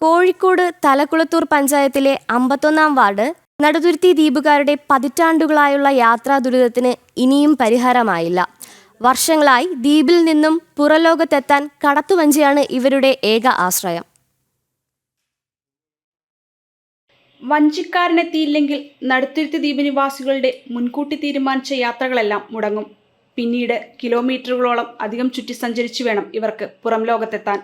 കോഴിക്കോട് തലക്കുളത്തൂർ പഞ്ചായത്തിലെ അമ്പത്തൊന്നാം വാർഡ് നടുതുരുത്തി ദ്വീപുകാരുടെ പതിറ്റാണ്ടുകളായുള്ള യാത്രാ ദുരിതത്തിന് ഇനിയും പരിഹാരമായില്ല. വർഷങ്ങളായി ദ്വീപിൽ നിന്നും പുറലോകത്തെത്താൻ കടത്തുവഞ്ചിയാണ് ഇവരുടെ ഏക ആശ്രയം. വഞ്ചിക്കാരനെത്തിയില്ലെങ്കിൽ നടുത്തിരുത്തി ദ്വീപ് നിവാസികളുടെ മുൻകൂട്ടി തീരുമാനിച്ച യാത്രകളെല്ലാം മുടങ്ങും. പിന്നീട് കിലോമീറ്ററുകളോളം അധികം ചുറ്റി സഞ്ചരിച്ചു വേണം ഇവർക്ക് പുറം ലോകത്തെത്താൻ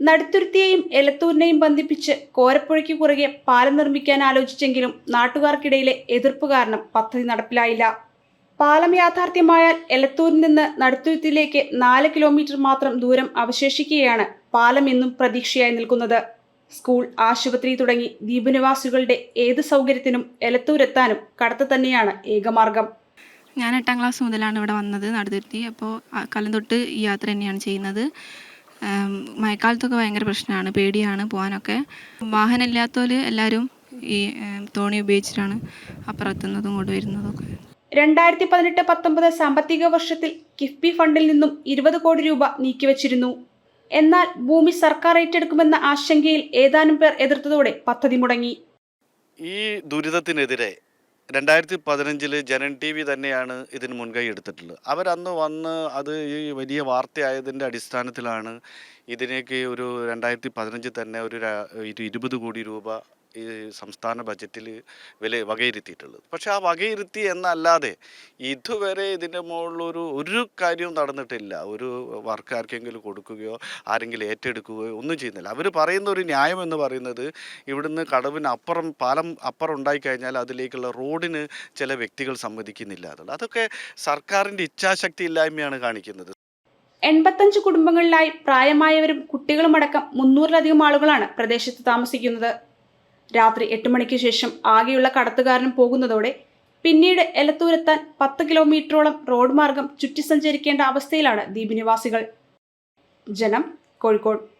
നടുത്തുരുത്തിയെയും എലത്തൂരിനെയും ബന്ധിപ്പിച്ച് കോരപ്പുഴയ്ക്ക് കുറുകെ പാലം നിർമ്മിക്കാൻ ആലോചിച്ചെങ്കിലും നാട്ടുകാർക്കിടയിലെ എതിർപ്പ് കാരണം പദ്ധതി നടപ്പിലായില്ല. പാലം യാഥാർത്ഥ്യമായാൽ എലത്തൂരിൽ നിന്ന് നടുത്തുരുത്തിയിലേക്ക് നാല് കിലോമീറ്റർ മാത്രം ദൂരം അവശേഷിക്കുകയാണ് പാലം എന്നും പ്രതീക്ഷയായി നിൽക്കുന്നത്. സ്കൂൾ ആശുപത്രി തുടങ്ങി ദ്വീപനിവാസികളുടെ ഏത് സൗകര്യത്തിനും എലത്തൂരെത്താനും കടത്ത് തന്നെയാണ് ഏകമാർഗം. ഞാൻ എട്ടാം ക്ലാസ് മുതലാണ് ഇവിടെ വന്നത് നടുതിരുത്തി അപ്പോൾ കലം തൊട്ട് ഈ യാത്ര തന്നെയാണ് ചെയ്യുന്നത്. മഴക്കാലത്തൊക്കെ ഭയങ്കര പ്രശ്നമാണ് പേടിയാണ് പോകാനൊക്കെ. വാഹനം ഇല്ലാത്തവർ എല്ലാവരും ഈ തോണി ഉപയോഗിച്ചിട്ടാണ് അപ്പുറത്തുന്നതും ഇങ്ങോട്ട് വരുന്നതൊക്കെ രണ്ടായിരത്തി പതിനെട്ട് പത്തൊമ്പത് സാമ്പത്തിക വർഷത്തിൽ കിഫ്ബി ഫണ്ടിൽ നിന്നും ഇരുപത് കോടി രൂപ നീക്കിവച്ചിരുന്നു. എന്നാൽ ഭൂമി സർക്കാർ ഏറ്റെടുക്കുമെന്ന ആശങ്കയിൽ ഏതാനും പേർ എതിർത്തതോടെ പദ്ധതി മുടങ്ങി. ഈ ദുരിതത്തിനെതിരെ രണ്ടായിരത്തി പതിനഞ്ചിൽ ജനൻ ടി വി തന്നെയാണ് ഇതിന് മുൻകൈ എടുത്തിട്ടുള്ളത്. അവരന്ന് വന്ന് അത് ഈ വലിയ വാർത്തയായതിന്റെ അടിസ്ഥാനത്തിലാണ് ഇതിനേക്ക് ഒരു രണ്ടായിരത്തി പതിനഞ്ചിൽ തന്നെ ഒരു ഇരുപത് കോടി രൂപ ഈ സംസ്ഥാന ബജറ്റിൽ വില വകയിരുത്തിയിട്ടുള്ളത്. പക്ഷേ ആ വകയിരുത്തി എന്നല്ലാതെ ഇതുവരെ ഇതിന്റെ മുകളിലൊരു ഒരു കാര്യവും നടന്നിട്ടില്ല. ഒരു വർക്ക് ആർക്കെങ്കിലും കൊടുക്കുകയോ ആരെങ്കിലും ഏറ്റെടുക്കുകയോ ഒന്നും ചെയ്യുന്നില്ല. അവർ പറയുന്ന ഒരു ന്യായം എന്ന് പറയുന്നത് ഇവിടുന്ന് കടവിന് അപ്പുറം പാലം അപ്പുറം ഉണ്ടായിക്കഴിഞ്ഞാൽ അതിലേക്കുള്ള റോഡിന് ചില വ്യക്തികൾ സമ്മതിക്കുന്നില്ല എന്നുള്ളത്. അതൊക്കെ സർക്കാരിന്റെ ഇച്ഛാശക്തി ഇല്ലായ്മയാണ് കാണിക്കുന്നത്. എൺപത്തഞ്ച് കുടുംബങ്ങളിലായി പ്രായമായവരും കുട്ടികളുമടക്കം മുന്നൂറിലധികം ആളുകളാണ് പ്രദേശത്ത് താമസിക്കുന്നത്. രാത്രി എട്ട് മണിക്ക് ശേഷം ആകെയുള്ള കടത്തുകാരനും പോകുന്നതോടെ പിന്നീട് എലത്തൂരെത്താൻ പത്ത് കിലോമീറ്ററോളം റോഡ് മാർഗം ചുറ്റി സഞ്ചരിക്കേണ്ട അവസ്ഥയിലാണ് ദ്വീപ് നിവാസികൾ. ജനം കോഴിക്കോട്.